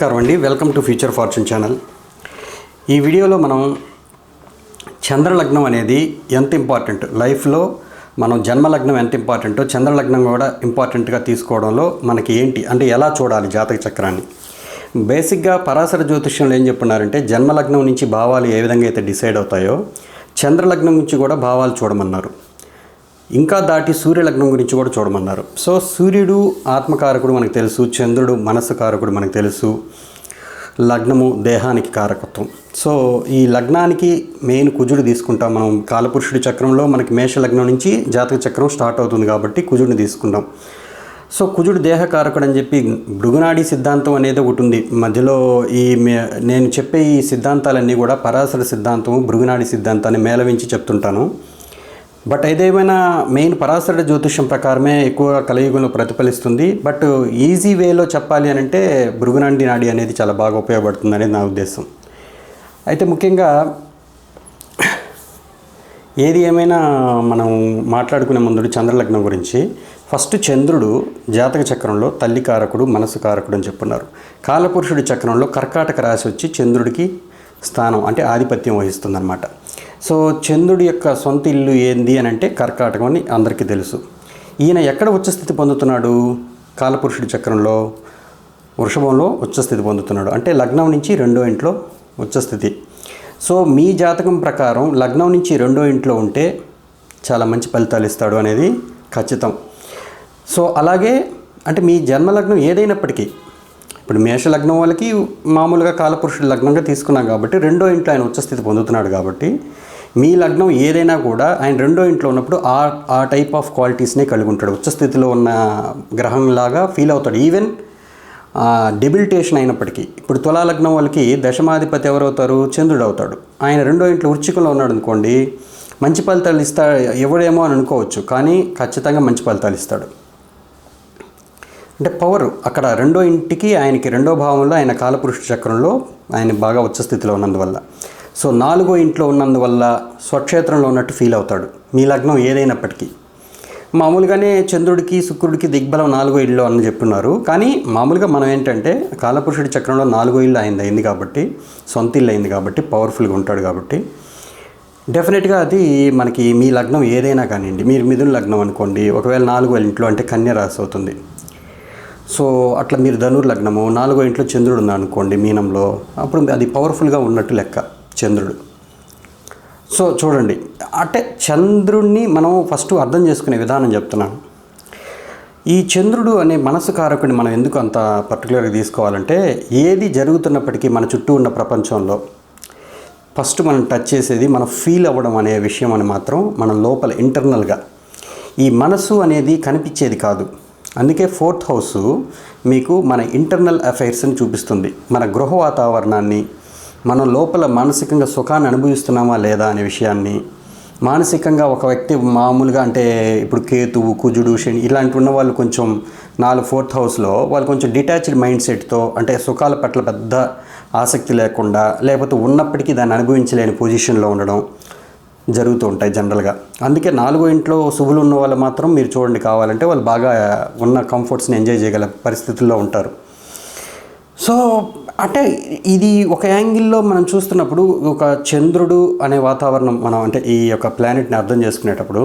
నమస్కారం అండి. Welcome to future fortune channel ఈ వీడియోలో మనం చంద్రలగ్నం అనేది ఎంత ఇంపార్టెంట్? లైఫ్లో మనం జన్మలగ్నం ఎంత ఇంపార్టెంటో చంద్రలగ్నం కూడా ఇంపార్టెంట్గా తీసుకోవడంలో మనకి ఏంటి? అంటే ఎలా చూడాలి జాతక చక్రాన్ని? బేసిక్గా పరాశర జ్యోతిష్యంలో ఏం చెప్పున్నారంటే జన్మలగ్నం నుంచి భావాలు ఏ విధంగా అయితే డిసైడ్ అవుతాయో చంద్రలగ్నం నుంచి కూడా భావాలు చూడమన్నారు. ఇంకా దాటి సూర్యలగ్నం గురించి కూడా చూడమన్నారు. సో సూర్యుడు ఆత్మకారకుడు మనకు తెలుసు చంద్రుడు మనస్సు కారకుడు మనకు తెలుసు లగ్నము దేహానికి కారకత్వం. సో ఈ లగ్నానికి మెయిన్ కుజుడు తీసుకుంటాం మనం. కాలపురుషుడి చక్రంలో మనకి మేష లగ్నం నుంచి జాతక చక్రం స్టార్ట్ అవుతుంది కాబట్టి కుజుడిని తీసుకుంటాం. సో కుజుడు దేహకారకుడు అని చెప్పి భృగునాడి సిద్ధాంతం అనేది ఒకటి ఉంది. మధ్యలో ఈ మే- నేను చెప్పే ఈ సిద్ధాంతాలన్నీ కూడా పరాశర సిద్ధాంతం భృగునాడి సిద్ధాంతాన్ని మేళవించి చెప్తుంటాను. బట్ ఏదేమైనా మెయిన్ పరాశర జ్యోతిష్యం ప్రకారమే ఎక్కువ కలియుగంలో ప్రతిఫలిస్తుంది. బట్ ఈజీ వేలో చెప్పాలి అని అంటే భృగునండి నాడి అనేది చాలా బాగా ఉపయోగపడుతుంది అనేది నా ఉద్దేశం. అయితే ముఖ్యంగా ఏది ఏమైనా మనం మాట్లాడుకునే ముందు చంద్రలగ్నం గురించి. ఫస్ట్ చంద్రుడు జాతక చక్రంలో తల్లి కారకుడు మనసు కారకుడు అని చెప్పున్నారు. కాలపురుషుడి చక్రంలో కర్కాటక రాశి వచ్చి చంద్రుడికి స్థానం అంటే ఆధిపత్యం వహిస్తుందన్నమాట. సో చంద్రుడి యొక్క సొంత ఇల్లు ఏంది అని అంటే కర్కాటకం అని అందరికీ తెలుసు. ఈయన ఎక్కడ ఉచ్చస్థితి పొందుతున్నాడు? కాలపురుషుడి చక్రంలో వృషభంలో ఉచ్చస్థితి పొందుతున్నాడు. అంటే లగ్నం నుంచి రెండో ఇంట్లో ఉచ్చస్థితి. సో మీ జాతకం ప్రకారం లగ్నం నుంచి రెండో ఇంట్లో ఉంటే చాలా మంచి ఫలితాలు ఇస్తాడు అనేది ఖచ్చితం. సో అలాగే అంటే మీ జన్మలగ్నం ఏదైనప్పటికీ ఇప్పుడు మేష లగ్నం వాళ్ళకి మామూలుగా కాలపురుషుడి లగ్నంగా తీసుకున్నాం కాబట్టి రెండో ఇంట్లో ఆయన ఉచ్చస్థితి పొందుతున్నాడు కాబట్టి మీ లగ్నం ఏదైనా కూడా ఆయన రెండో ఇంట్లో ఉన్నప్పుడు ఆ ఆ టైప్ ఆఫ్ క్వాలిటీస్నే కలిగి ఉంటాడు ఉచ్చస్థితిలో ఉన్న గ్రహంలాగా ఫీల్ అవుతాడు. ఈవెన్ డెబిలిటేషన్ అయినప్పటికీ ఇప్పుడు తులా లగ్నం వాళ్ళకి దశమాధిపతి ఎవరవుతారు? చంద్రుడు అవుతాడు. ఆయన రెండో ఇంట్లో ఉచ్చికంలో ఉన్నాడు అనుకోండి మంచి ఫలితాలు ఇస్తా ఎవడేమో అని అనుకోవచ్చు కానీ ఖచ్చితంగా మంచి ఫలితాలు ఇస్తాడు. అంటే పవర్ అక్కడ రెండో ఇంటికి ఆయనకి రెండో భావంలో ఆయన కాలపురుష చక్రంలో ఆయన బాగా ఉచ్చస్థితిలో ఉన్నందువల్ల. సో నాలుగో ఇంట్లో ఉన్నందువల్ల స్వక్షేత్రంలో ఉన్నట్టు ఫీల్ అవుతాడు. మీ లగ్నం ఏదైనప్పటికీ. మామూలుగానే చంద్రుడికి శుక్రుడికి దిగ్బలం నాలుగో ఇల్లు అని చెప్పున్నారు. కానీ మామూలుగా మనం ఏంటంటే కాలపురుషుడి చక్రంలో నాలుగో ఇల్లు అయింది అయింది కాబట్టి సొంత ఇల్లు అయింది కాబట్టి పవర్ఫుల్గా ఉంటాడు కాబట్టి. డెఫినెట్గా అది మనకి మీ లగ్నం ఏదైనా కానివ్వండి మీరు మిథున లగ్నం అనుకోండి ఒకవేళ నాలుగో ఇంట్లో అంటే కన్య రాశి అవుతుంది. సో అట్లా మీరు ధనుర్ లగ్నము నాలుగో ఇంట్లో చంద్రుడు ఉందనుకోండి మీనంలో అప్పుడు అది పవర్ఫుల్గా ఉన్నట్టు లెక్క. చంద్రుడు. సో చూడండి అంటే చంద్రుడిని మనం ఫస్ట్ అర్థం చేసుకునే విధానం చెప్తున్నాను. ఈ చంద్రుడు అనే మనసు కారకుడిని మనం ఎందుకు అంత పర్టికులర్గా తీసుకోవాలంటే ఏది జరుగుతున్నప్పటికీ మన చుట్టూ ఉన్న ప్రపంచంలో ఫస్ట్ మనం టచ్ చేసేది మనం ఫీల్ అవ్వడం అనే విషయం అని మాత్రం మనం లోపల ఇంటర్నల్గా ఈ మనసు అనేది కనిపించేది కాదు. అందుకే ఫోర్త్ హౌస్ మీకు మన ఇంటర్నల్ అఫైర్స్ని చూపిస్తుంది. మన గృహ వాతావరణాన్ని మనం లోపల మానసికంగా సుఖాన్ని అనుభవిస్తున్నామా లేదా అనే విషయాన్ని మానసికంగా ఒక వ్యక్తి మామూలుగా అంటే ఇప్పుడు కేతువు కుజుడు శని ఇలాంటి ఉన్న వాళ్ళు కొంచెం నాలుగు ఫోర్త్ హౌస్లో వాళ్ళు కొంచెం డిటాచ్డ్ మైండ్ సెట్తో అంటే సుఖాల పట్ల పెద్ద ఆసక్తి లేకుండా లేకపోతే ఉన్నప్పటికీ దాన్ని అనుభవించలేని పొజిషన్లో ఉండడం జరుగుతూ ఉంటాయి జనరల్గా. అందుకే నాలుగో ఇంట్లో శుభులు ఉన్న వాళ్ళు మాత్రం మీరు చూడండి కావాలంటే వాళ్ళు బాగా ఉన్న కంఫర్ట్స్ని ఎంజాయ్ చేయగల పరిస్థితుల్లో ఉంటారు. సో అంటే ఇది ఒక యాంగిల్లో మనం చూస్తున్నప్పుడు ఒక చంద్రుడు అనే వాతావరణం మనం అంటే ఈ యొక్క ప్లానెట్ని అర్థం చేసుకునేటప్పుడు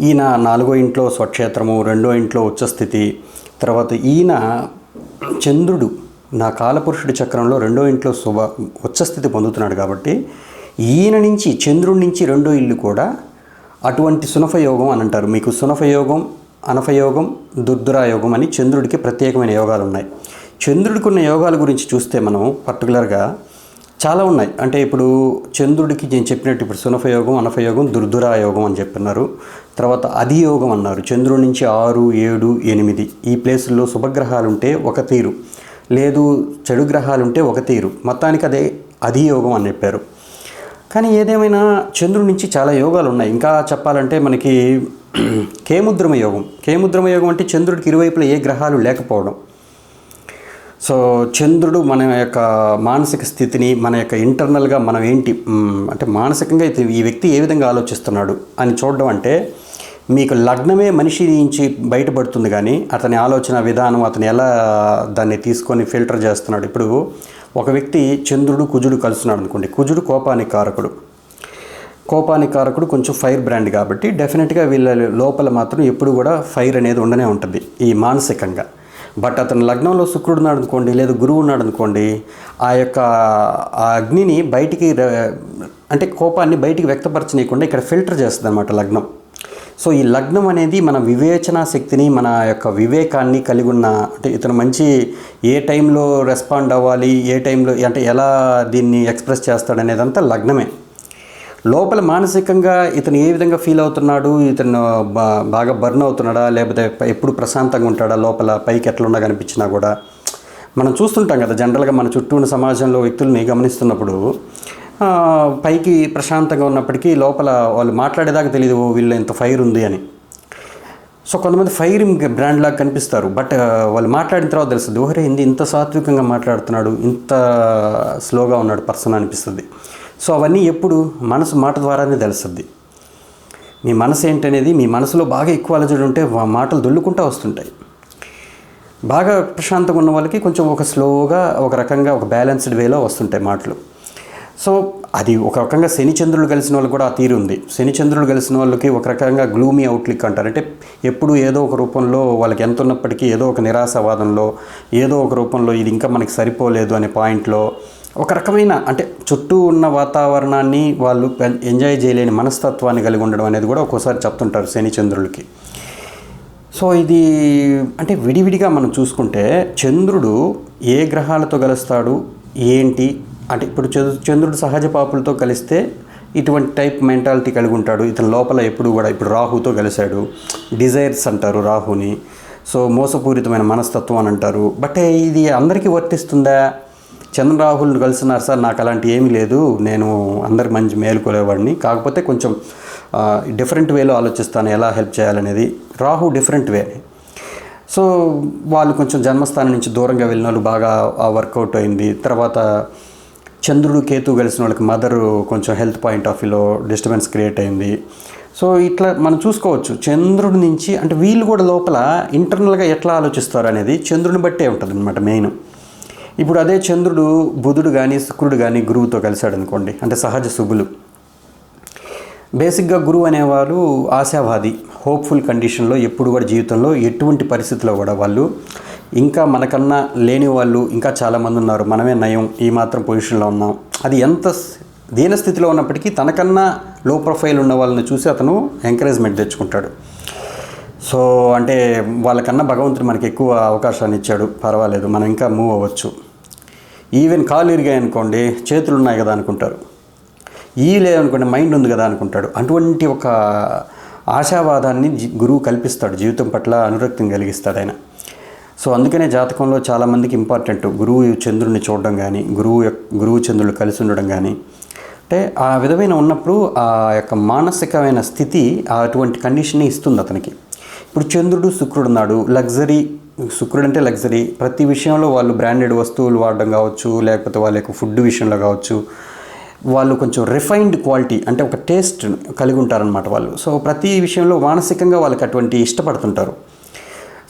ఈయన నాలుగో ఇంట్లో స్వక్షేత్రము రెండో ఇంట్లో ఉచ్చస్థితి తర్వాత ఈయన చంద్రుడు నా కాలపురుషుడి చక్రంలో రెండో ఇంట్లో శుభ ఉచ్చస్థితి పొందుతున్నాడు కాబట్టి ఈయన నుంచి చంద్రుడి నుంచి రెండో ఇల్లు కూడా అటువంటి సునఫయోగం అని అంటారు. మీకు సునఫయోగం అనఫయోగం దుర్దురాయోగం అని చంద్రుడికి ప్రత్యేకమైన యోగాలు ఉన్నాయి. చంద్రుడికి ఉన్న యోగాల గురించి చూస్తే మనం పర్టికులర్గా చాలా ఉన్నాయి. అంటే ఇప్పుడు చంద్రుడికి నేను చెప్పినట్టు ఇప్పుడు సునఫయోగం అనఫయోగం దుర్దురాయోగం అని చెప్పినారు. తర్వాత అధియోగం అన్నారు. చంద్రుడి నుంచి ఆరు ఏడు ఎనిమిది ఈ ప్లేసుల్లో శుభగ్రహాలు ఉంటే ఒక తీరు. లేదు చెడు గ్రహాలు ఉంటే ఒక తీరు. మొత్తానికి అదే అధియోగం అని చెప్పారు. కానీ ఏదేమైనా చంద్రుడి నుంచి చాలా యోగాలు ఉన్నాయి. ఇంకా చెప్పాలంటే మనకి కేముద్రమ యోగం. కేముద్రమ యోగం అంటే చంద్రుడికి ఇరువైపులా ఏ గ్రహాలు లేకపోవడం. సో చంద్రుడు మన యొక్క మానసిక స్థితిని మన యొక్క ఇంటర్నల్గా మనం ఏంటి అంటే మానసికంగా అయితే ఈ వ్యక్తి ఏ విధంగా ఆలోచిస్తున్నాడు అని చూడడం అంటే మీకు లగ్నమే మనిషి నుంచి బయటపడుతుంది కానీ అతని ఆలోచన విధానం అతను ఎలా దాన్ని తీసుకొని ఫిల్టర్ చేస్తున్నాడు. ఇప్పుడు ఒక వ్యక్తి చంద్రుడు కుజుడు కలుస్తున్నాడు అనుకోండి. కుజుడు కోపానికి కారకుడు. కోపానికి కారకుడు కొంచెం ఫైర్ బ్రాండ్ కాబట్టి డెఫినెట్గా వీళ్ళ లోపల మాత్రం ఎప్పుడు కూడా ఫైర్ అనేది ఉండనే ఉంటుంది ఈ మానసికంగా. బట్ అతను లగ్నంలో శుక్రుడు ఉన్నాడు అనుకోండి లేదా గురువు ఉన్నాడు అనుకోండి ఆ యొక్క ఆ అగ్నిని బయటికి అంటే కోపాన్ని బయటికి వ్యక్తపరచనీయకుండా ఇక్కడ ఫిల్టర్ చేస్తుంది అనమాట లగ్నం. సో ఈ లగ్నం అనేది మన వివేచనా శక్తిని మన యొక్క వివేకాన్ని కలిగి ఉన్న అంటే ఇతను మంచి ఏ టైంలో రెస్పాండ్ అవ్వాలి ఏ టైంలో అంటే ఎలా దీన్ని ఎక్స్ప్రెస్ చేస్తాడనేదంతా లగ్నమే. లోపల మానసికంగా ఇతను ఏ విధంగా ఫీల్ అవుతున్నాడు? ఇతను బాగా బర్న్ అవుతున్నాడా? లేకపోతే ఎప్పుడు ప్రశాంతంగా ఉంటాడా? లోపల పైకి ఎట్లుండా కనిపించినా కూడా? మనం చూస్తుంటాం కదా జనరల్గా మన చుట్టూ ఉన్న సమాజంలో వ్యక్తుల్ని గమనిస్తున్నప్పుడు పైకి ప్రశాంతంగా ఉన్నప్పటికీ లోపల వాళ్ళు మాట్లాడేదాకా తెలియదు వీళ్ళు ఇంత ఫైర్ ఉంది అని. సో కొంతమంది ఫైర్ బ్రాండ్ లాగా కనిపిస్తారు. బట్ వాళ్ళు మాట్లాడిన తర్వాత తెలుస్తుంది ఓహరే హిందీ ఇంత సాత్వికంగా మాట్లాడుతున్నాడు ఇంత స్లోగా ఉన్నాడు పర్సన్ అనిపిస్తుంది. సో అవన్నీ ఎప్పుడు మనసు మాట ద్వారానే తెలుస్తుంది. మీ మనసు ఏంటనేది మీ మనసులో బాగా ఎక్కువ అలజడి ఉంటే మాటలు దొల్లుకుంటూ వస్తుంటాయి. బాగా ప్రశాంతంగా ఉన్న వాళ్ళకి కొంచెం ఒక స్లోగా ఒక రకంగా ఒక బ్యాలెన్స్డ్ వేలో వస్తుంటాయి మాటలు. సో అది ఒక రకంగా శని చంద్రులు కలిసిన వాళ్ళకి కూడా ఆ తీరు ఉంది. శని చంద్రులు కలిసిన వాళ్ళకి ఒక రకంగా గ్లూమీ అవుట్లుక్ అంటారు. అంటే ఎప్పుడు ఏదో ఒక రూపంలో వాళ్ళకి ఎంత ఉన్నప్పటికీ ఏదో ఒక నిరాశవాదంలో ఏదో ఒక రూపంలో ఇది ఇంకా మనకి సరిపోలేదు అనే పాయింట్లో ఒక రకమైన అంటే చుట్టూ ఉన్న వాతావరణాన్ని వాళ్ళు ఎంజాయ్ చేయలేని మనస్తత్వాన్ని కలిగి ఉండడం అనేది కూడా ఒక్కోసారి చెప్తుంటారు శనిచంద్రులకి. సో ఇది అంటే విడివిడిగా మనం చూసుకుంటే చంద్రుడు ఏ గ్రహాలతో కలుస్తాడు ఏంటి? అంటే ఇప్పుడు చంద్రు- చంద్రుడు సహజ పాపులతో కలిస్తే ఇటువంటి టైప్ మెంటాలిటీ కలిగి ఉంటాడు. ఇతని లోపల ఎప్పుడు కూడా ఇప్పుడు రాహుతో కలిశాడు. డిజైర్స్ అంటారు రాహుని. సో మోసపూరితమైన మనస్తత్వం అని అంటారు. బట్ ఇది అందరికీ వర్తిస్తుందా? చంద్ర చంద్రరాహుల్ని కలిసినారు సార్ నాకు అలాంటి ఏమీ లేదు. నేను అందరి మంచి మేలుకోలేవాడిని కాకపోతే కొంచెం డిఫరెంట్ వేలో ఆలోచిస్తాను ఎలా హెల్ప్ చేయాలనేది. రాహు డిఫరెంట్ వే సో వాళ్ళు కొంచెం జన్మస్థానం నుంచి దూరంగా వెళ్ళిన వాళ్ళు బాగా ఆ వర్కౌట్ అయింది. తర్వాత చంద్రుడు కేతు కలిసిన వాళ్ళకి మదర్ కొంచెం హెల్త్ పాయింట్ ఆఫ్ వ్యూలో డిస్టర్బెన్స్ క్రియేట్ అయింది. సో ఇట్లా మనం చూసుకోవచ్చు. చంద్రుడి నుంచి అంటే వీళ్ళు కూడా లోపల ఇంటర్నల్గా ఎట్లా ఆలోచిస్తారు అనేది చంద్రుని బట్టే ఉంటుంది అనమాట మెయిన్ ఇప్పుడు అదే చంద్రుడు బుధుడు కానీ శుక్రుడు కానీ గురువుతో కలిశాడు అనుకోండి. అంటే సహజ శుభులు. బేసిక్గా గురువు అనేవారు ఆశావాది హోప్ఫుల్ కండిషన్లో ఎప్పుడు కూడా జీవితంలో ఎటువంటి పరిస్థితిలో కూడా వాళ్ళు ఇంకా మనకన్నా లేని వాళ్ళు ఇంకా చాలామంది ఉన్నారు. మనమే నయం ఈ మాత్రం పొజిషన్లో ఉన్నాం. అది ఎంత దీనస్థితిలో దీన స్థితిలో ఉన్నప్పటికీ తనకన్నా లో ప్రొఫైల్ ఉన్న వాళ్ళని చూసి అతను ఎంకరేజ్మెంట్ తెచ్చుకుంటాడు. సో అంటే వాళ్ళకన్నా భగవంతుడు మనకి ఎక్కువ అవకాశాన్ని ఇచ్చాడు. పర్వాలేదు మనం ఇంకా మూవ్ అవ్వచ్చు. ఈవెన్ కాలు ఇరిగాయి అనుకోండి చేతులు ఉన్నాయి కదా అనుకుంటారు. ఈ లేదనుకోండి మైండ్ ఉంది కదా అనుకుంటాడు. అటువంటి ఒక ఆశావాదాన్ని గురువు కల్పిస్తాడు జీవితం పట్ల అనురక్తిని కలిగిస్తాడు ఆయన. సో అందుకనే జాతకంలో చాలామందికి ఇంపార్టెంట్ గురువు చంద్రుడిని చూడడం కానీ గురువు యొక్క గురువు చంద్రుడు కలిసి ఉండడం కానీ అంటే ఆ విధమైన ఉన్నప్పుడు ఆ యొక్క మానసికమైన స్థితి ఆ అటువంటి కండిషన్ని ఇస్తుంది అతనికి. ఇప్పుడు చంద్రుడు శుక్రుడు ఉన్నాడు లగ్జరీ శుక్రుడు అంటే లగ్జరీ. ప్రతి విషయంలో వాళ్ళు బ్రాండెడ్ వస్తువులు వాడడం కావచ్చు లేకపోతే వాళ్ళ యొక్క ఫుడ్ విషయంలో కావచ్చు వాళ్ళు కొంచెం రిఫైన్డ్ క్వాలిటీ అంటే ఒక టేస్ట్ కలిగి ఉంటారనమాట వాళ్ళు. సో ప్రతి విషయంలో మానసికంగా వాళ్ళకి అటువంటి ఇష్టపడుతుంటారు.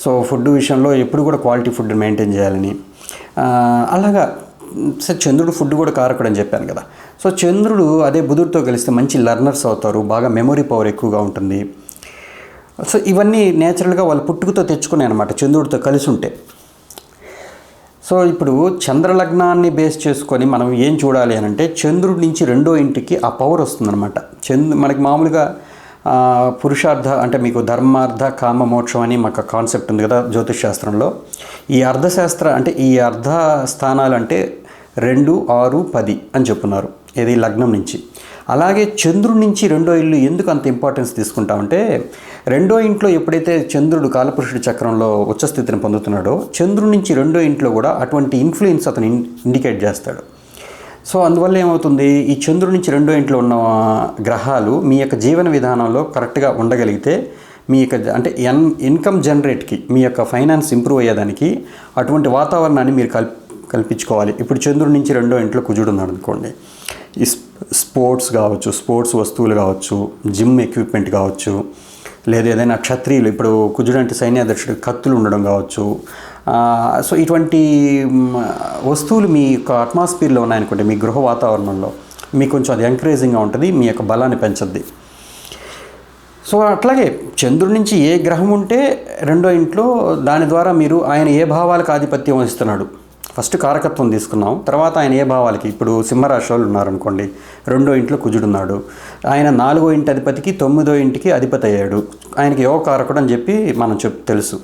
సో ఫుడ్ విషయంలో ఎప్పుడు కూడా క్వాలిటీ ఫుడ్ మెయింటైన్ చేయాలని. అలాగా సార్ చంద్రుడు ఫుడ్ కూడా కారకుడు అని చెప్పాను కదా. సో చంద్రుడు అదే బుధుడితో కలిస్తే మంచి లర్నర్స్ అవుతారు బాగా మెమొరీ పవర్ ఎక్కువగా ఉంటుంది. సో ఇవన్నీ నేచురల్గా వాళ్ళు పుట్టుకతో తెచ్చుకున్నాయి అనమాట చంద్రుడితో కలిసి ఉంటే సో ఇప్పుడు చంద్రలగ్నాన్ని బేస్ చేసుకొని మనం ఏం చూడాలి అని అంటే చంద్రుడి నుంచి రెండో ఇంటికి ఆ పవర్ వస్తుందన్నమాట. చంద్ర మనకి మామూలుగా పురుషార్థ అంటే మీకు ధర్మార్థ కామ మోక్షం అని మాకు కాన్సెప్ట్ ఉంది కదా జ్యోతిష్ శాస్త్రంలో ఈ అర్ధశాస్త్ర అంటే ఈ అర్ధ స్థానాలు అంటే రెండు ఆరు పది అని చెప్పున్నారు ఇది లగ్నం నుంచి. అలాగే చంద్రుడి నుంచి రెండో ఇల్లు ఎందుకు అంత ఇంపార్టెన్స్ తీసుకుంటామంటే రెండో ఇంట్లో ఎప్పుడైతే చంద్రుడు కాలపురుషుడి చక్రంలో ఉచ్చస్థితిని పొందుతున్నాడో చంద్రుడి నుంచి రెండో ఇంట్లో కూడా అటువంటి ఇన్ఫ్లుయెన్స్ అతను ఇండికేట్ చేస్తాడు. సో అందువల్ల ఏమవుతుంది? ఈ చంద్రుడి నుంచి రెండో ఇంట్లో ఉన్న గ్రహాలు మీ యొక్క జీవన విధానంలో కరెక్ట్గా ఉండగలిగితే మీ యొక్క అంటే ఎన్ ఇన్కమ్ జనరేట్కి మీ యొక్క ఫైనాన్స్ ఇంప్రూవ్ అయ్యేదానికి అటువంటి వాతావరణాన్ని మీరు కల్ కల్పించుకోవాలి. ఇప్పుడు చంద్రుడి నుంచి రెండో ఇంట్లో కుజుడు ఉన్నాడు అనుకోండి. ఈ స్పోర్ట్స్ కావచ్చు స్పోర్ట్స్ వస్తువులు కావచ్చు జిమ్ ఎక్విప్మెంట్ కావచ్చు లేదా ఏదైనా క్షత్రియులు ఇప్పుడు కుజుడంటి సైన్యాధ్యక్షుడు కత్తులు ఉండడం కావచ్చు సో ఇటువంటి వస్తువులు మీ యొక్క అట్మాస్ఫియర్లో ఉన్నాయనుకోండి మీ గృహ వాతావరణంలో మీకు కొంచెం అది ఎంకరేజింగ్గా ఉంటుంది మీ యొక్క బలాన్ని పెంచద్ది. సో అట్లాగే చంద్రుడి నుంచి ఏ గ్రహం ఉంటే రెండో ఇంట్లో దాని ద్వారా మీరు ఆయన ఏ భావాలకు ఆధిపత్యం వహిస్తున్నాడు? ఫస్ట్ కారకత్వం తీసుకున్నాం. తర్వాత ఆయన ఏ భావాలకి? ఇప్పుడు సింహరాశి వాళ్ళు ఉన్నారనుకోండి. రెండో ఇంట్లో కుజుడున్నాడు ఆయన నాలుగో ఇంటి అధిపతికి తొమ్మిదో ఇంటికి అధిపతి అయ్యాడు. ఆయనకి యోగ కారకుడు అని చెప్పి మనం చెప్ తెలుసు.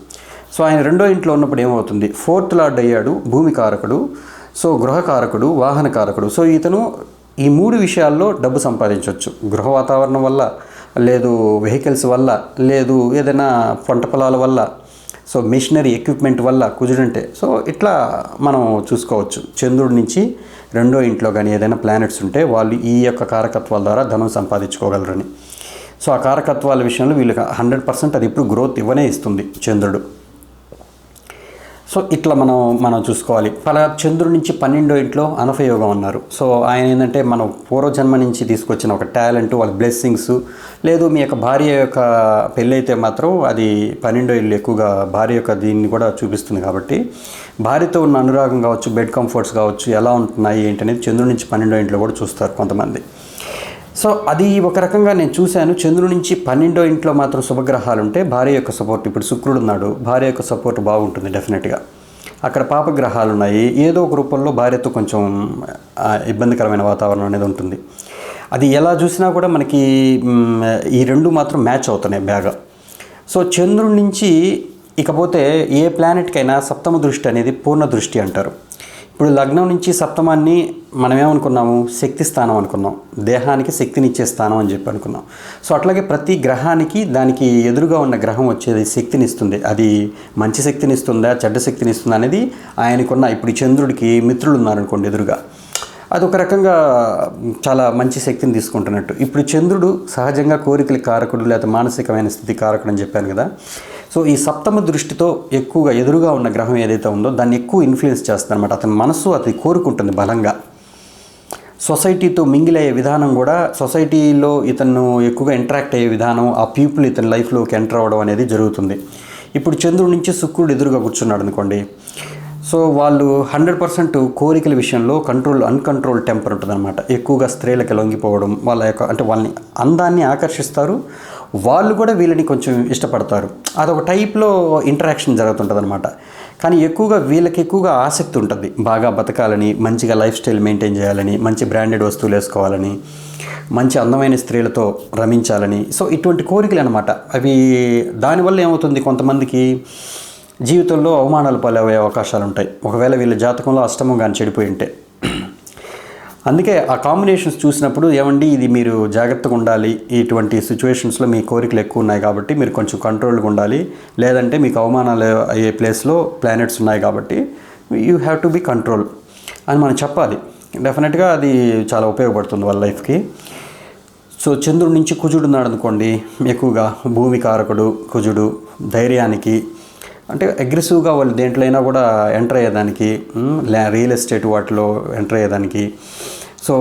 సో ఆయన రెండో ఇంట్లో ఉన్నప్పుడు ఏమవుతుంది? ఫోర్త్ లార్డ్ అయ్యాడు భూమి కారకుడు సో గృహ కారకుడు వాహన కారకుడు. సో ఇతను ఈ మూడు విషయాల్లో డబ్బు సంపాదించవచ్చు గృహ వాతావరణం వల్ల లేదు వెహికల్స్ వల్ల లేదు ఏదైనా పంట పొలాల వల్ల సో మిషనరీ ఎక్విప్మెంట్ వల్ల కుజుడంటే సో ఇట్లా మనం చూసుకోవచ్చు. చంద్రుడి నుంచి రెండో ఇంట్లో కానీ ఏదైనా ప్లానెట్స్ ఉంటే వాళ్ళు ఈ యొక్క కారకత్వాల ద్వారా ధనం సంపాదించుకోగలరని. సో ఆ కారకత్వాల విషయంలో వీళ్ళకి హండ్రెడ్ పర్సెంట్ అది ఇప్పుడు గ్రోత్ ఇవ్వనే ఇస్తుంది చంద్రుడు. సో ఇట్లా మనం మనం చూసుకోవాలి. పలా చంద్రుడి నుంచి పన్నెండో ఇంట్లో అనఫయోగం అన్నారు. సో ఆయన ఏంటంటే మనం పూర్వజన్మ నుంచి తీసుకొచ్చిన ఒక టాలెంట్ వాళ్ళ బ్లెస్సింగ్స్. లేదు మీ యొక్క భార్య యొక్క పెళ్ళి అయితే మాత్రం అది పన్నెండో ఇల్లు ఎక్కువగా భార్య యొక్క దీన్ని కూడా చూపిస్తుంది కాబట్టి. భార్యతో ఉన్న అనురాగం కావచ్చు బెడ్ కంఫర్ట్స్ కావచ్చు ఎలా ఉంటున్నాయి ఏంటనేది చంద్రుడి నుంచి పన్నెండో ఇంట్లో కూడా చూస్తారు కొంతమంది. సో అది ఒక రకంగా నేను చూశాను. చంద్రుడి నుంచి పన్నెండో ఇంట్లో మాత్రం శుభగ్రహాలు ఉంటే భార్య యొక్క సపోర్ట్ ఇప్పుడు శుక్రుడు ఉన్నాడు భార్య యొక్క సపోర్ట్ బాగుంటుంది డెఫినెట్గా. అక్కడ పాపగ్రహాలు ఉన్నాయి ఏదో ఒక రూపంలో భార్యతో కొంచెం ఇబ్బందికరమైన వాతావరణం అనేది ఉంటుంది. అది ఎలా చూసినా కూడా మనకి ఈ రెండు మాత్రం మ్యాచ్ అవుతున్నాయి బాగా. సో చంద్రుడి నుంచి ఇకపోతే ఏ ప్లానెట్కైనా సప్తమ దృష్టి అనేది పూర్ణ దృష్టి అంటారు. ఇప్పుడు లగ్నం నుంచి సప్తమాన్ని మనం ఏమనుకున్నాము శక్తి స్థానం అనుకున్నాం. దేహానికి శక్తినిచ్చే స్థానం అని చెప్పి అనుకున్నాం. సో అట్లాగే ప్రతి గ్రహానికి దానికి ఎదురుగా ఉన్న గ్రహం వచ్చేది శక్తిని ఇస్తుంది అది మంచి శక్తిని ఇస్తుందా చెడ్డ శక్తినిస్తుందా అనేది ఆయనకున్న ఇప్పుడు చంద్రుడికి మిత్రులు ఉన్నారనుకోండి ఎదురుగా. అది ఒక రకంగా చాలా మంచి శక్తిని తీసుకుంటున్నట్టు. ఇప్పుడు చంద్రుడు సహజంగా కోరికల కారకుడు లేదా మానసికమైన స్థితి కారకుడు అని చెప్పాను కదా. సో ఈ సప్తమ దృష్టితో ఎక్కువగా ఎదురుగా ఉన్న గ్రహం ఏదైతే ఉందో దాన్ని ఎక్కువ ఇన్ఫ్లుయెన్స్ చేస్తుంది అనమాట అతని మనస్సు అది కోరుకుంటుంది బలంగా. సొసైటీతో మింగిల్ అయ్యే విధానం కూడా సొసైటీలో ఇతను ఎక్కువగా ఇంటరాక్ట్ అయ్యే విధానం ఆ పీపుల్ ఇతని లైఫ్లోకి ఎంటర్ అవ్వడం అనేది జరుగుతుంది. ఇప్పుడు చంద్రుడి నుంచి శుక్రుడు ఎదురుగా కూర్చున్నాడు అనుకోండి. సో వాళ్ళు హండ్రెడ్ పర్సెంట్ కోరికల విషయంలో కంట్రోల్ అన్కంట్రోల్ టెంపర్ ఉంటుందన్నమాట. ఎక్కువగా స్త్రీలకు లొంగిపోవడం వాళ్ళ యొక్క అంటే వాళ్ళని అందాన్ని ఆకర్షిస్తారు వాళ్ళు కూడా వీళ్ళని కొంచెం ఇష్టపడతారు. అదొక టైప్లో ఇంటరాక్షన్ జరుగుతుంటుంది అనమాట కానీ ఎక్కువగా వీళ్ళకి ఎక్కువగా ఆసక్తి ఉంటుంది. బాగా బతకాలని మంచిగా లైఫ్ స్టైల్ మెయింటైన్ చేయాలని మంచి బ్రాండెడ్ వస్తువులు వేసుకోవాలని మంచి అందమైన స్త్రీలతో రమించాలని. సో ఇటువంటి కోరికలు అనమాట అవి దానివల్ల ఏమవుతుంది? కొంతమందికి జీవితంలో అవమానాలు పాలయ్యే అవకాశాలు ఉంటాయి ఒకవేళ వీళ్ళ జాతకంలో అష్టమం కానీ చెడిపోయి ఉంటే. అందుకే ఆ కాంబినేషన్స్ చూసినప్పుడు ఏమండి ఇది మీరు జాగ్రత్తగా ఉండాలి. ఇటువంటి సిచ్యువేషన్స్లో మీ కోరికలు ఎక్కువ ఉన్నాయి కాబట్టి మీరు కొంచెం కంట్రోల్గా ఉండాలి. లేదంటే మీకు అవమానాలు అయ్యే ప్లేస్లో ప్లానెట్స్ ఉన్నాయి కాబట్టి you have to be control అని మనం చెప్పాలి. డెఫినెట్గా అది చాలా ఉపయోగపడుతుంది వాళ్ళ లైఫ్కి సో చంద్రుడి నుంచి కుజుడు ఉన్నాడు అనుకోండి ఎక్కువగా భూమికారకుడు కుజుడు ధైర్యానికి అంటే అగ్రెసివ్గా వాళ్ళు దేంట్లో అయినా కూడా ఎంటర్ అయ్యేదానికి రియల్ ఎస్టేట్ వాటిలో ఎంటర్ అయ్యేదానికి సో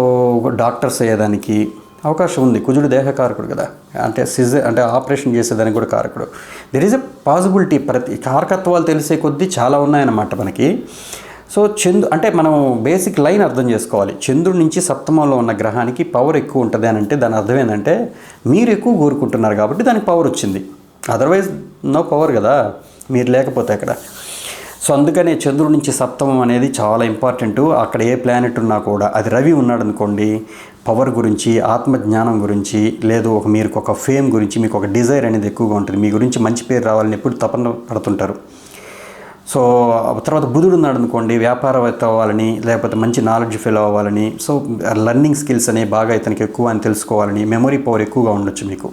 డాక్టర్స్ అయ్యేదానికి అవకాశం ఉంది. కుజుడు దేహకారకుడు కదా. అంటే సిజ అంటే ఆపరేషన్ చేసేదానికి కూడా కారకుడు. దెర్ ఈజ్ ఎ పాసిబిలిటీ ప్రతి కారకత్వాలు తెలిసే కొద్దీ చాలా ఉన్నాయన్నమాట మనకి. సో చంద్రు అంటే మనం బేసిక్ లైన్ అర్థం చేసుకోవాలి. చంద్రుడి నుంచి సప్తమంలో ఉన్న గ్రహానికి పవర్ ఎక్కువ ఉంటుంది అని అంటే దాని అర్థం ఏంటంటే మీరు ఎక్కువ కోరుకుంటున్నారు కాబట్టి దానికి పవర్ వచ్చింది. అదర్వైజ్ నో పవర్ కదా. మీరు లేకపోతే అక్కడ సో అందుకనే చంద్రుడి నుంచి సప్తమం అనేది చాలా ఇంపార్టెంట్. అక్కడ ఏ ప్లానెట్ ఉన్నా కూడా. అది రవి ఉన్నాడు అనుకోండి పవర్ గురించి ఆత్మజ్ఞానం గురించి లేదు ఒక మీరు ఒక ఫేమ్ గురించి మీకు ఒక డిజైర్ అనేది ఎక్కువగా ఉంటుంది. మీ గురించి మంచి పేరు రావాలని ఎప్పుడు తపన పడుతుంటారు. సో తర్వాత బుధుడు ఉన్నాడు అనుకోండి వ్యాపారవేత్త అవ్వాలని లేకపోతే మంచి నాలెడ్జ్ ఫిల్ అవ్వాలని సో లర్నింగ్ స్కిల్స్ అనేవి బాగా ఇతనికి ఎక్కువ అని తెలుసుకోవాలని మెమరీ పవర్ ఎక్కువగా ఉండొచ్చు మీకు.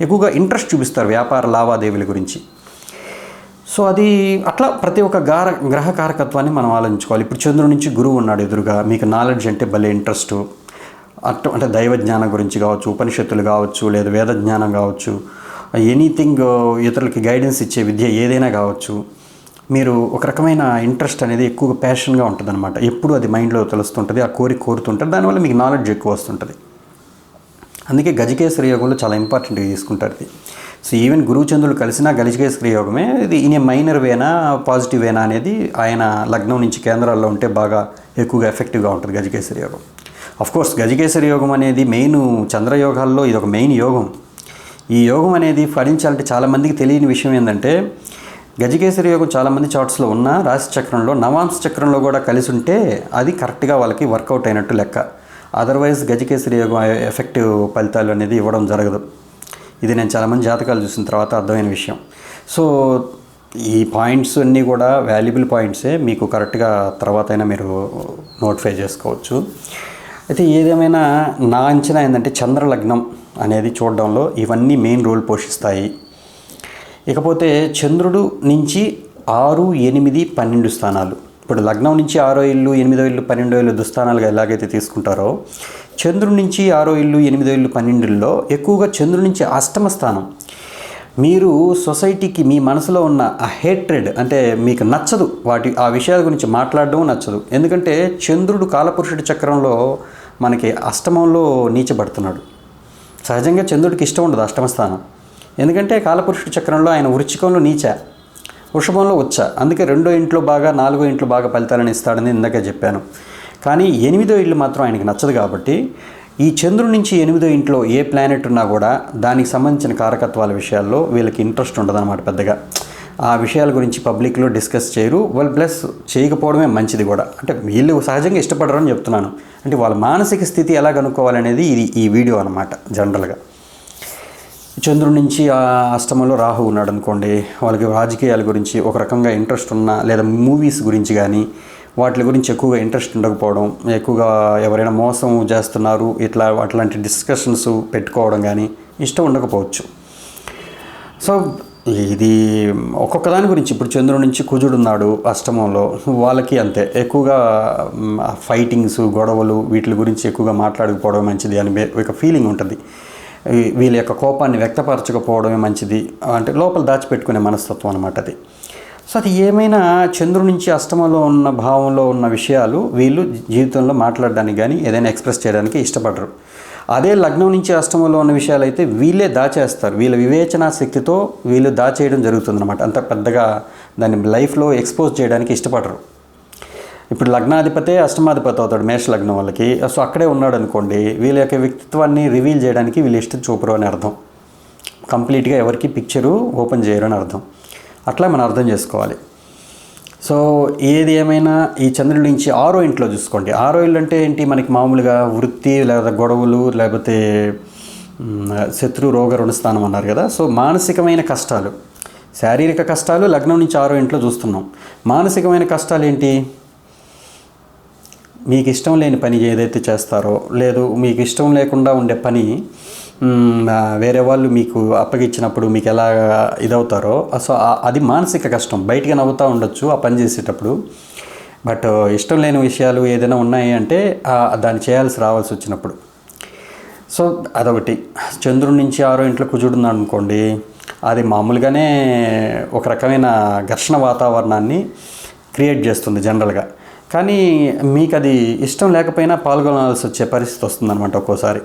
ఎక్కువగా ఇంట్రెస్ట్ చూపిస్తారు వ్యాపార లావాదేవీల గురించి. సో అది అట్లా ప్రతి ఒక్క గార గ్రహ కారకత్వాన్ని మనం ఆలోచించుకోవాలి. ఇప్పుడు చంద్రుడి నుంచి గురువు ఉన్నాడు ఎదురుగా. మీకు నాలెడ్జ్ అంటే భలే ఇంట్రెస్ట్ అట్ట అంటే దైవ జ్ఞానం గురించి కావచ్చు ఉపనిషత్తులు కావచ్చు లేదా వేద జ్ఞానం కావచ్చు ఎనీథింగ్ ఇతరులకి గైడెన్స్ ఇచ్చే విద్య ఏదైనా కావచ్చు. మీరు ఒక రకమైన ఇంట్రెస్ట్ అనేది ఎక్కువగా ప్యాషన్గా ఉంటుందన్నమాట. ఎప్పుడు అది మైండ్లో తెలుస్తుంటుంది ఆ కోరిక కోరుతుంటుంది దానివల్ల మీకు నాలెడ్జ్ ఎక్కువ వస్తుంటుంది. అందుకే గజకేశ్వరి యోగంలో చాలా ఇంపార్టెంట్గా తీసుకుంటారు ఇది. సో ఈవెన్ గురుచంద్రులు కలిసినా గలిజకేశ్వరి యోగమే ఇది ఇన్ మైనర్ వేనా పాజిటివ్ వేనా అనేది ఆయన లగ్నం నుంచి కేంద్రాల్లో ఉంటే బాగా ఎక్కువగా ఎఫెక్టివ్గా ఉంటుంది గజకేశ్వర యోగం అఫ్ కోర్స్ యోగం అనేది మెయిన్ చంద్రయోగాల్లో ఇది ఒక మెయిన్ యోగం ఈ యోగం అనేది ఫలించాలంటే చాలామందికి తెలియని విషయం ఏంటంటే గజకేశ్వర యోగం చాలామంది చార్ట్స్లో ఉన్న రాశి చక్రంలో నవాంశ చక్రంలో కూడా కలిసి ఉంటే అది కరెక్ట్గా వాళ్ళకి వర్కౌట్ అయినట్టు లెక్క. అదర్వైజ్ గజకేశ్వర యోగం ఎఫెక్టివ్ ఫలితాలు అనేది ఇవ్వడం జరగదు. ఇది నేను చాలామంది జాతకాలు చూసిన తర్వాత అర్థమైన విషయం. సో ఈ పాయింట్స్ అన్నీ కూడా వాల్యుబుల్ పాయింట్సే. మీకు కరెక్ట్గా తర్వాత అయినా మీరు నోటిఫై చేసుకోవచ్చు. అయితే ఏదేమైనా నా అంచనా ఏంటంటే చంద్రలగ్నం అనేది చూడడంలో ఇవన్నీ మెయిన్ రోల్ పోషిస్తాయి. ఇకపోతే చంద్రుడు నుంచి ఆరు ఎనిమిది పన్నెండు స్థానాలు. ఇప్పుడు లగ్నం నుంచి ఆరో ఇల్లు ఎనిమిదో ఇల్లు పన్నెండో ఇల్లు దుస్థానాలుగా ఎలాగైతే తీసుకుంటారో చంద్రుడి నుంచి ఆరో ఇల్లు ఎనిమిదో ఇల్లు పన్నెండుల్లో ఎక్కువగా చంద్రుడి నుంచి అష్టమ స్థానం. మీరు సొసైటీకి మీ మనసులో ఉన్న ఆ హేట్రెడ్ అంటే మీకు నచ్చదు. వాటి ఆ విషయాల గురించి మాట్లాడడం నచ్చదు. ఎందుకంటే చంద్రుడు కాలపురుషుడి చక్రంలో మనకి అష్టమంలో నీచబడుతున్నాడు. సహజంగా చంద్రుడికి ఇష్టం ఉండదు అష్టమ స్థానం. ఎందుకంటే కాలపురుషుడి చక్రంలో ఆయన వృచ్చికంలో నీచ వృషభంలో వచ్చా అందుకే రెండో ఇంట్లో బాగా నాలుగో ఇంట్లో బాగా ఫలితాలను ఇస్తాడని ఇందాక చెప్పాను. కానీ ఎనిమిదో ఇల్లు మాత్రం ఆయనకి నచ్చదు కాబట్టి ఈ చంద్రుడి నుంచి ఎనిమిదో ఇంట్లో ఏ ప్లానెట్ ఉన్నా కూడా దానికి సంబంధించిన కారకత్వాల విషయాల్లో వీళ్ళకి ఇంట్రెస్ట్ ఉండదన్నమాట పెద్దగా. ఆ విషయాల గురించి పబ్లిక్లో డిస్కస్ చేయరు. వాళ్ళు ప్లస్ చేయకపోవడమే మంచిది కూడా. అంటే వీళ్ళు సహజంగా ఇష్టపడరు అని చెప్తున్నాను. అంటే వాళ్ళ మానసిక స్థితి ఎలా కనుక్కోవాలనేది ఇది ఈ వీడియో అనమాట జనరల్గా చంద్రుడి నుంచి ఆ అష్టమంలో రాహు ఉన్నాడు అనుకోండి వాళ్ళకి రాజకీయాల గురించి ఒక రకంగా ఇంట్రెస్ట్ ఉన్న లేదా మూవీస్ గురించి కానీ వాటి గురించి ఎక్కువగా ఇంట్రెస్ట్ ఉండకపోవడం ఎక్కువగా ఎవరైనా మోసం చేస్తున్నారు ఇట్లా అట్లాంటి డిస్కషన్స్ పెట్టుకోవడం కానీ ఇష్టం ఉండకపోవచ్చు. సో ఇది ఒక్కొక్క దాని గురించి. ఇప్పుడు చంద్రుడి నుంచి కుజుడు ఉన్నాడు అష్టమంలో. వాళ్ళకి అంతే. ఎక్కువగా ఫైటింగ్స్ గొడవలు వీటి గురించి ఎక్కువగా మాట్లాడకపోవడం మంచిది అని ఒక ఫీలింగ్ ఉంటుంది. వీళ్ళ యొక్క కోపాన్ని వ్యక్తపరచకపోవడమే మంచిది. అంటే లోపల దాచిపెట్టుకునే మనస్తత్వం అనమాట అది. సో అది ఏమైనా చంద్రుడి నుంచి అష్టమంలో ఉన్న భావంలో ఉన్న విషయాలు వీళ్ళు జీవితంలో మాట్లాడడానికి కానీ ఏదైనా ఎక్స్ప్రెస్ చేయడానికి ఇష్టపడరు. అదే లగ్నం నుంచి అష్టమంలో ఉన్న విషయాలు అయితే వీళ్ళే దాచేస్తారు. వీళ్ళ వివేచనా శక్తితో వీళ్ళు దాచేయడం జరుగుతుందన్నమాట. అంత పెద్దగా దాన్ని లైఫ్లో ఎక్స్పోజ్ చేయడానికి ఇష్టపడరు. ఇప్పుడు లగ్నాధిపతే అష్టమాధిపతి అవుతాడు మేష లగ్నం వాళ్ళకి. సో అక్కడే ఉన్నాడు అనుకోండి వీళ్ళ యొక్క వ్యక్తిత్వాన్ని రివీల్ చేయడానికి వీళ్ళు ఇష్టం చూపరు అని అర్థం. కంప్లీట్గా ఎవరికి పిక్చరు ఓపెన్ చేయరు అని అర్థం. అట్లా మనం అర్థం చేసుకోవాలి. సో ఏది ఏమైనా ఈ చంద్రుడి నుంచి ఆరో ఇంట్లో చూసుకోండి. ఆరో ఇల్లు అంటే ఏంటి? మనకి మామూలుగా వృత్తి లేదా గొడవలు లేకపోతే శత్రు రోగ రుణస్థానం అన్నారు కదా. సో మానసికమైన కష్టాలు. శారీరక కష్టాలు లగ్నం నుంచి ఆరో ఇంట్లో చూస్తున్నాం. మానసికమైన కష్టాలు ఏంటి? మీకు ఇష్టం లేని పని ఏదైతే చేస్తారో లేదు మీకు ఇష్టం లేకుండా ఉండే పని వేరే వాళ్ళు మీకు అప్పగించినప్పుడు మీకు ఎలా ఇదవుతారో సో అది మానసిక కష్టం. బయటికి నవ్వుతూ ఉండొచ్చు ఆ పని చేసేటప్పుడు. బట్ ఇష్టం లేని విషయాలు ఏదైనా ఉన్నాయి అంటే దాన్ని చేయాల్సి రావాల్సి వచ్చినప్పుడు. సో అదొకటి. చంద్రుడి నుంచి ఆరో ఇంట్లో కుజుడున్నాడు అనుకోండి అది మామూలుగానే ఒక రకమైన ఘర్షణ వాతావరణాన్ని క్రియేట్ చేస్తుంది జనరల్గా. కానీ మీకు అది ఇష్టం లేకపోయినా పాల్గొనాల్సి వచ్చే పరిస్థితి వస్తుందన్నమాట ఒక్కోసారి.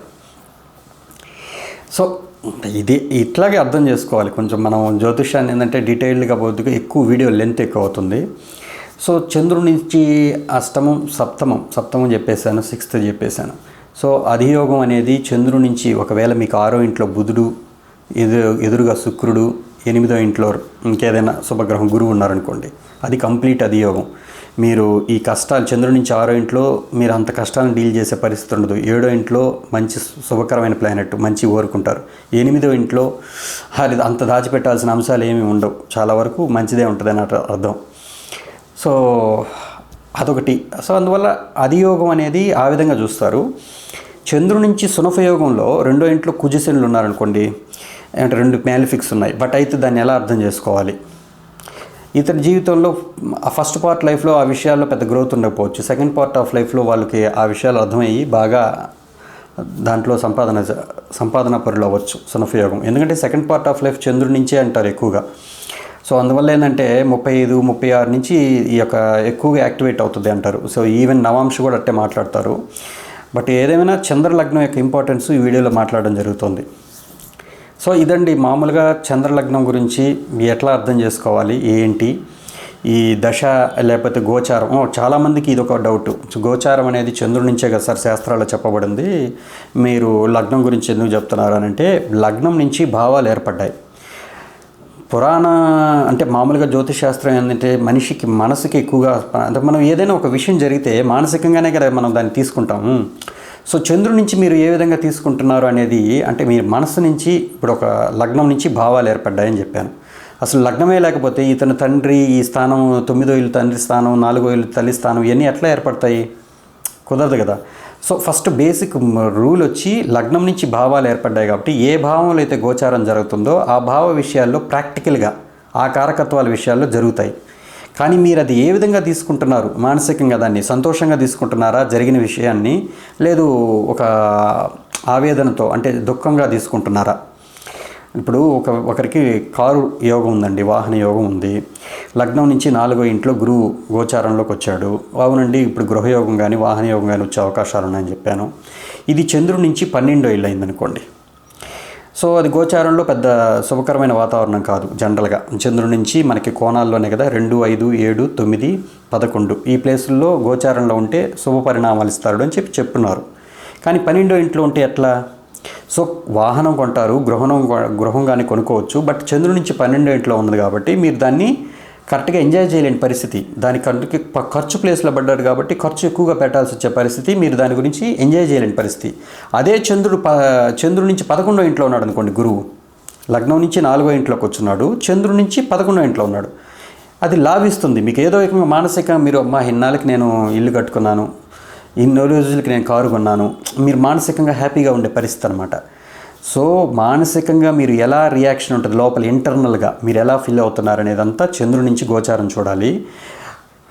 సో ఇది ఇట్లాగే అర్థం చేసుకోవాలి. కొంచెం మనం జ్యోతిష్యాన్ని ఏంటంటే డీటెయిల్డ్గా పోతే ఎక్కువ వీడియో లెంత్ ఎక్కువ అవుతుంది సో చంద్రుడి నుంచి అష్టమం సప్తమం సప్తమం చెప్పేశాను సిక్స్త్ చెప్పేశాను. సో అధియోగం అనేది చంద్రుడి నుంచి ఒకవేళ మీకు ఆరో ఇంట్లో బుధుడు ఎదు ఎదురుగా శుక్రుడు ఎనిమిదో ఇంట్లో ఇంకేదైనా శుభగ్రహం గురువు ఉన్నారనుకోండి అది కంప్లీట్ అధియోగం. మీరు ఈ కష్టాలు చంద్రుడి నుంచి ఆరో ఇంట్లో మీరు అంత కష్టాలను డీల్ చేసే పరిస్థితి ఉండదు. ఏడో ఇంట్లో మంచి శుభకరమైన ప్లానెట్ మంచి కోరుకుంటారు ఎనిమిదో ఇంట్లో అది అంత దాచిపెట్టాల్సిన అంశాలు ఏమీ ఉండవు. చాలా వరకు మంచిదే ఉంటుంది అని అర్థం. సో అదొకటి. సో అందువల్ల అధియోగం అనేది ఆ విధంగా చూస్తారు. చంద్రుడి నుంచి సునఫయోగంలో రెండో ఇంట్లో కుజశనులు ఉన్నారనుకోండి అంటే రెండు మ్యాలిఫిక్స్ ఉన్నాయి. బట్ అయితే దాన్ని ఎలా అర్థం చేసుకోవాలి? ఇతని జీవితంలో ఆ ఫస్ట్ పార్ట్ లైఫ్లో ఆ విషయాల్లో పెద్ద గ్రోత్ ఉండకపోవచ్చు. సెకండ్ పార్ట్ ఆఫ్ లైఫ్లో వాళ్ళకి ఆ విషయాలు అర్థమయ్యి బాగా దాంట్లో సంపాదన సంపాదన పరులు అవ్వచ్చు సునపయోగం. ఎందుకంటే సెకండ్ పార్ట్ ఆఫ్ లైఫ్ చంద్రుడి నుంచే అంటారు ఎక్కువగా. సో అందువల్ల ఏంటంటే ముప్పై ఐదు ముప్పై ఆరు నుంచి ఈ యొక్క ఎక్కువగా యాక్టివేట్ అవుతుంది అంటారు. సో ఈవెన్ నవాంశ కూడా అట్టే మాట్లాడతారు. బట్ ఏదేమైనా చంద్ర లగ్నం యొక్క ఇంపార్టెన్స్ ఈ వీడియోలో మాట్లాడడం జరుగుతుంది. సో ఇదండి మామూలుగా చంద్రలగ్నం గురించి ఎట్లా అర్థం చేసుకోవాలి ఏంటి? ఈ దశ లేకపోతే గోచారం చాలామందికి ఇది ఒక డౌట్ గోచారం అనేది చంద్రుడి నుంచే కదా సార్ శాస్త్రాల్లో చెప్పబడింది. మీరు లగ్నం గురించి ఎందుకు చెప్తున్నారు అని అంటే లగ్నం నుంచి భావాలు ఏర్పడ్డాయి. పురాణ అంటే మామూలుగా జ్యోతిష్ శాస్త్రం ఏంటంటే మనిషికి మనసుకి ఎక్కువగా అంటే మనం ఏదైనా ఒక విషయం జరిగితే మానసికంగానే కదా మనం దాన్ని తీసుకుంటాము సో చంద్రుడి నుంచి మీరు ఏ విధంగా తీసుకుంటున్నారు అనేది అంటే మీ మనసు నుంచి ఇప్పుడు ఒక లగ్నం నుంచి భావాలు ఏర్పడ్డాయని చెప్పాను. అసలు లగ్నమే లేకపోతే ఇతని తండ్రి ఈ స్థానం తొమ్మిదో ఇల్లు తండ్రి స్థానం నాలుగో ఇల్లు తల్లి స్థానం ఇవన్నీ ఎట్లా ఏర్పడతాయి? కుదరదు కదా. సో ఫస్ట్ బేసిక్ రూల్ వచ్చి లగ్నం నుంచి భావాలు ఏర్పడ్డాయి కాబట్టి ఏ భావంలో అయితే గోచారం జరుగుతుందో ఆ భావ విషయాల్లో ప్రాక్టికల్గా ఆ కారకత్వాల విషయాల్లో జరుగుతాయి. కానీ మీరు అది ఏ విధంగా తీసుకుంటున్నారు? మానసికంగా దాన్ని సంతోషంగా తీసుకుంటున్నారా? జరిగిన విషయాన్ని లేదు ఒక ఆవేదనతో అంటే దుఃఖంగా తీసుకుంటున్నారా? ఇప్పుడు ఒక ఒకరికి కారు యోగం ఉందండి వాహన యోగం ఉంది. లగ్నం నుంచి నాలుగో ఇంట్లో గురువు గోచారంలోకి వచ్చాడు. అవునండి ఇప్పుడు గృహయోగం కానీ వాహన యోగం కానీ వచ్చే అవకాశాలు ఉన్నాయని చెప్పాను. ఇది చంద్రుడి నుంచి పన్నెండో ఇల్లు అయిందనుకోండి. సో అది గోచారంలో పెద్ద శుభకరమైన వాతావరణం కాదు జనరల్గా చంద్రుడి నుంచి మనకి కోణాల్లోనే కదా రెండు ఐదు ఏడు తొమ్మిది పదకొండు. ఈ ప్లేసుల్లో గోచారంలో ఉంటే శుభ పరిణామాలు ఇస్తారు అని చెప్పి చెప్తున్నారు. కానీ పన్నెండో ఇంట్లో ఉంటే ఎట్లా? సో వాహనం కొంటారు గృహం గృహం కానీ కొనుక్కోవచ్చు బట్ చంద్రుడి నుంచి పన్నెండో ఇంట్లో ఉన్నది కాబట్టి మీరు దాన్ని కరెక్ట్గా ఎంజాయ్ చేయలేని పరిస్థితి. దాని కంటికి ఖర్చు ప్లేస్లో పడ్డాడు కాబట్టి ఖర్చు ఎక్కువగా పెట్టాల్సి వచ్చే పరిస్థితి మీరు దాని గురించి ఎంజాయ్ చేయలేని పరిస్థితి. అదే చంద్రుడు ప చంద్రుడి నుంచి పదకొండో ఇంట్లో ఉన్నాడు అనుకోండి గురువు. లగ్నం నుంచి నాలుగో ఇంట్లోకి వచ్చున్నాడు చంద్రుడి నుంచి పదకొండో ఇంట్లో ఉన్నాడు. అది లాభిస్తుంది. మీకు ఏదో రకంగా మానసికంగా మీరు మా ఇన్నాళ్ళకి నేను ఇల్లు కట్టుకున్నాను ఇన్ని రోజులకి నేను కారు కొన్నాను మీరు మానసికంగా హ్యాపీగా ఉండే పరిస్థితి అనమాట సో మానసికంగా మీరు ఎలా రియాక్షన్ ఉంటుంది? లోపల ఇంటర్నల్గా మీరు ఎలా ఫీల్ అవుతున్నారు అనేదంతా చంద్రుడి నుంచి గోచారం చూడాలి.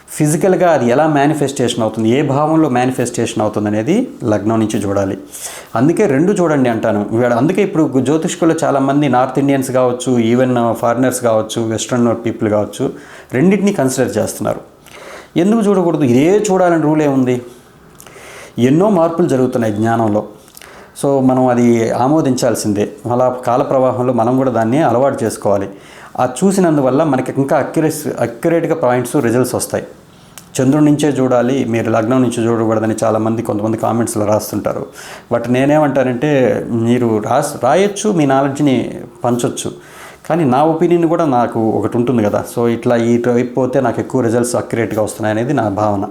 ఫిజికల్గా అది ఎలా మేనిఫెస్టేషన్ అవుతుంది? ఏ భావంలో మేనిఫెస్టేషన్ అవుతుంది అనేది లగ్నం నుంచి చూడాలి. అందుకే రెండు చూడండి అంటాను. ఇవాళ అందుకే ఇప్పుడు జ్యోతిష్కులు చాలామంది నార్త్ ఇండియన్స్ కావచ్చు ఈవెన్ ఫారినర్స్ uh, కావచ్చు వెస్ట్రన్ పీపుల్ కావచ్చు రెండింటిని కన్సిడర్ చేస్తున్నారు. ఎందుకు చూడకూడదు? ఇదే చూడాలని రూల్ ఏముంది ఎన్నో మార్పులు జరుగుతున్నాయి జ్ఞానంలో. సో మనం అది ఆమోదించాల్సిందే. అలా కాల ప్రవాహంలో మనం కూడా దాన్ని అలవాటు చేసుకోవాలి. ఆ చూసినందువల్ల మనకి ఇంకా అక్యురేస్ అక్యురేట్గా పాయింట్స్ రిజల్ట్స్ వస్తాయి. చంద్రుడి నుంచే చూడాలి మీరు లగ్నం నుంచి చూడకూడదని చాలామంది కొంతమంది కామెంట్స్లో రాస్తుంటారు. బట్ నేనేమంటానంటే మీరు రాస్ రాయొచ్చు మీ నాలెడ్జ్ని పంచొచ్చు. కానీ నా ఒపీనియన్ కూడా నాకు ఒకటి ఉంటుంది కదా. సో ఇట్లా ఈ పోతే నాకు ఎక్కువ రిజల్ట్స్ అక్యురేట్గా వస్తున్నాయి అనేది నా భావన.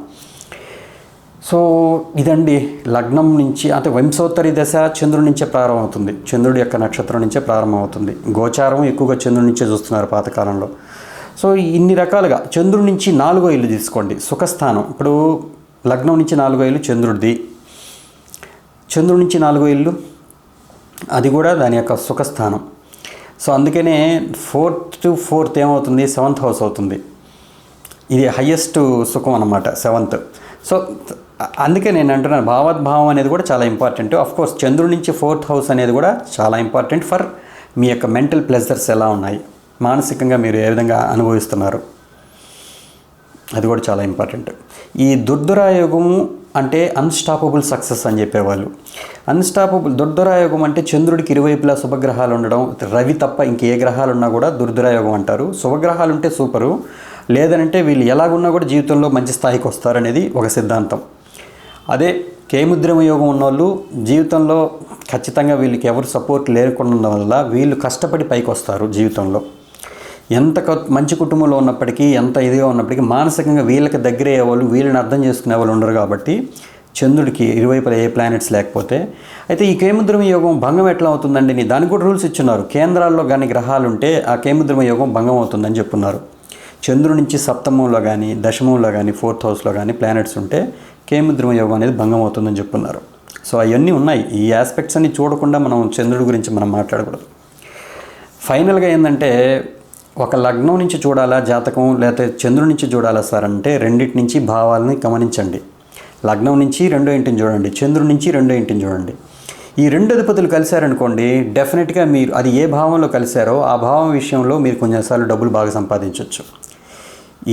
సో ఇదండి లగ్నం నుంచి అంటే వంశోత్తరి దశ చంద్రుడి నుంచే ప్రారంభమవుతుంది. చంద్రుడి యొక్క నక్షత్రం నుంచే ప్రారంభమవుతుంది. గోచారం ఎక్కువగా చంద్రుడి నుంచే చూస్తున్నారు పాతకాలంలో. సో ఇన్ని రకాలుగా చంద్రుడి నుంచి నాలుగో ఇల్లు తీసుకోండి. సుఖస్థానం. ఇప్పుడు లగ్నం నుంచి నాలుగో ఇల్లు చంద్రుడిది. చంద్రుడి నుంచి నాలుగో ఇల్లు అది కూడా దాని యొక్క సుఖస్థానం. సో అందుకనే ఫోర్త్ టు ఫోర్త్ ఏమవుతుంది? సెవెంత్ హౌస్ అవుతుంది. ఇది హయ్యెస్ట్ సుఖం అన్నమాట సెవెంత్. సో అందుకే నేను అంటున్నాను భావోద్భావం అనేది కూడా చాలా ఇంపార్టెంట్ ఆఫ్ కోర్స్ చంద్రుడి నుంచి ఫోర్త్ హౌస్ అనేది కూడా చాలా ఇంపార్టెంట్ ఫర్ మీ యొక్క మెంటల్ ప్లెజర్స్ ఎలా ఉన్నాయి మానసికంగా మీరు ఏ విధంగా అనుభవిస్తున్నారు. అది కూడా చాలా ఇంపార్టెంట్ ఈ దుర్దురాయోగము అంటే అన్స్టాపబుల్ సక్సెస్ అని చెప్పేవాళ్ళు. అన్స్టాపబుల్ దుర్దురాయోగం అంటే చంద్రుడికి ఇరువైపులా శుభగ్రహాలు ఉండడం రవి తప్ప ఇంకే గ్రహాలు ఉన్నా కూడా దుర్దురాయోగం అంటారు. శుభగ్రహాలు ఉంటే సూపరు లేదనంటే వీళ్ళు ఎలాగున్నా కూడా జీవితంలో మంచి స్థాయికి వస్తారనేది ఒక సిద్ధాంతం. అదే కేముద్రమ యోగం ఉన్నోళ్ళు జీవితంలో ఖచ్చితంగా వీళ్ళకి ఎవరు సపోర్ట్ లేకుండా వల్ల వీళ్ళు కష్టపడి పైకి వస్తారు జీవితంలో. ఎంత మంచి కుటుంబంలో ఉన్నప్పటికీ ఎంత ఇదిగా ఉన్నప్పటికీ మానసికంగా వీళ్ళకి దగ్గరయ్యే వాళ్ళు వీళ్ళని అర్థం చేసుకునే వాళ్ళు ఉండరు కాబట్టి చంద్రుడికి ఇరువైపుల ఏ ప్లానెట్స్ లేకపోతే. అయితే ఈ కేముద్రమ యోగం భంగం ఎట్లా అవుతుందండి దానికి కూడా రూల్స్ ఇచ్చున్నారు. కేంద్రాల్లో కానీ గ్రహాలు ఉంటే ఆ కేముద్రమ యోగం భంగం అవుతుందని చెప్పున్నారు. చంద్రుడి నుంచి సప్తమంలో కానీ దశమంలో కానీ ఫోర్త్ హౌస్లో కానీ ప్లానెట్స్ ఉంటే కేముద్రమ యోగం అనేది భంగం అవుతుందని చెప్పున్నారు సో అవన్నీ ఉన్నాయి. ఈ ఆస్పెక్ట్స్ అన్ని చూడకుండా మనం చంద్రుడి గురించి మనం మాట్లాడకూడదు. ఫైనల్గా ఏంటంటే ఒక లగ్నం నుంచి చూడాలా జాతకం లేకపోతే చంద్రుడి నుంచి చూడాలా సార్ అంటే రెండింటి నుంచి భావాలని గమనించండి. లగ్నం నుంచి రెండో ఇంటిని చూడండి. చంద్రుడి నుంచి రెండో ఇంటిని చూడండి. ఈ రెండు అధిపతులు కలిశారనుకోండి డెఫినెట్గా మీరు అది ఏ భావంలో కలిశారో ఆ భావం విషయంలో మీరు కొంచెంసార్లు డబ్బులు బాగా సంపాదించవచ్చు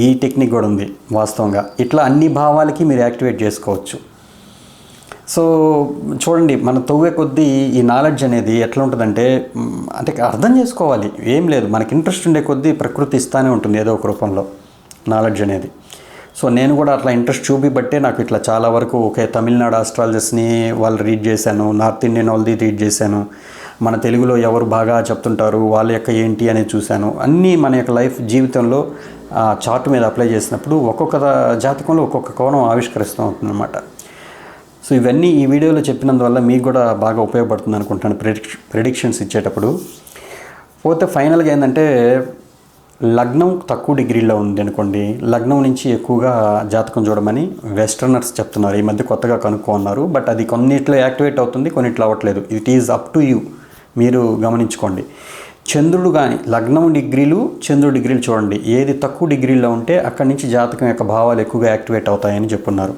ఈ టెక్నిక్ కూడా ఉంది వాస్తవంగా. ఇట్లా అన్ని భావాలకి మీరు యాక్టివేట్ చేసుకోవచ్చు. సో చూడండి మన తవ్వే కొద్దీ ఈ నాలెడ్జ్ అనేది ఎట్లా ఉంటుందంటే అంటే అర్థం చేసుకోవాలి. ఏం లేదు మనకి ఇంట్రెస్ట్ ఉండే కొద్దీ ప్రకృతి ఇస్తానే ఉంటుంది ఏదో ఒక రూపంలో నాలెడ్జ్ అనేది. సో నేను కూడా అట్లా ఇంట్రెస్ట్ చూపిబట్టే నాకు ఇట్లా చాలా వరకు ఒకే తమిళనాడు ఆస్ట్రాలజర్స్ని వాళ్ళు రీడ్ చేశాను నార్త్ ఇండియన్ వాళ్ళది రీడ్ చేశాను మన తెలుగులో ఎవరు బాగా చెప్తుంటారు వాళ్ళ యొక్క ఏంటి అనేది చూశాను అన్నీ మన యొక్క లైఫ్ జీవితంలో చార్ట్ మీద అప్లై చేసినప్పుడు ఒక్కొక్క జాతకంలో ఒక్కొక్క కోణం ఆవిష్కరిస్తూ ఉంటుందన్నమాట. సో ఇవన్నీ ఈ వీడియోలో చెప్పినందువల్ల మీకు కూడా బాగా ఉపయోగపడుతుంది అనుకుంటాను ప్రిడిక్ ప్రిడిక్షన్స్ ఇచ్చేటప్పుడు. పోతే ఫైనల్గా ఏంటంటే లగ్నం తక్కువ డిగ్రీలో ఉంది అనుకోండి లగ్నం నుంచి ఎక్కువగా జాతకం చూడమని వెస్టర్నర్స్ చెప్తున్నారు. ఈ మధ్య కొత్తగా కనుక్కున్నారు బట్ అది కొన్నిట్లో యాక్టివేట్ అవుతుంది కొన్నిట్లో అవ్వట్లేదు. It is up to you. మీరు గమనించుకోండి. చంద్రుడు కానీ లగ్నం డిగ్రీలు చంద్రుడు డిగ్రీలు చూడండి. ఏది తక్కువ డిగ్రీలో ఉంటే అక్కడి నుంచి జాతకం యొక్క భావాలు ఎక్కువగా యాక్టివేట్ అవుతాయని చెప్పున్నారు.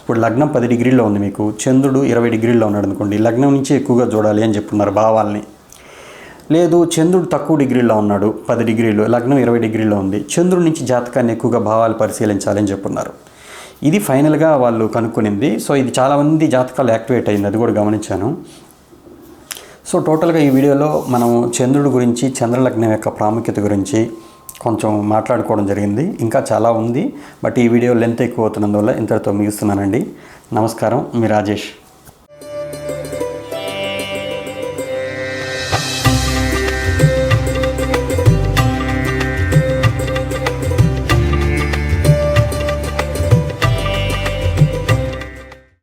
ఇప్పుడు లగ్నం పది డిగ్రీల్లో ఉంది మీకు. చంద్రుడు ఇరవై డిగ్రీల్లో ఉన్నాడు అనుకోండి. లగ్నం నుంచి ఎక్కువగా చూడాలి అని చెప్పున్నారు భావాల్ని. లేదు చంద్రుడు తక్కువ డిగ్రీలో ఉన్నాడు పది డిగ్రీలు లగ్నం ఇరవై డిగ్రీలో ఉంది. చంద్రుడి నుంచి జాతకాన్ని ఎక్కువగా భావాలు పరిశీలించాలని చెప్పున్నారు. ఇది ఫైనల్గా వాళ్ళు కనుక్కునింది. సో ఇది చాలామంది జాతకాలు యాక్టివేట్ అయింది. అది కూడా గమనించాను. సో టోటల్గా ఈ వీడియోలో మనం చంద్రుడి గురించి చంద్రలగ్నం యొక్క ప్రాముఖ్యత గురించి కొంచెం మాట్లాడుకోవడం జరిగింది. ఇంకా చాలా ఉంది. బట్ ఈ వీడియో లెంత్ ఎక్కువ అవుతున్నందువల్ల ఇంతటితో ముగిస్తున్నానండి. నమస్కారం. మీ రాజేష్.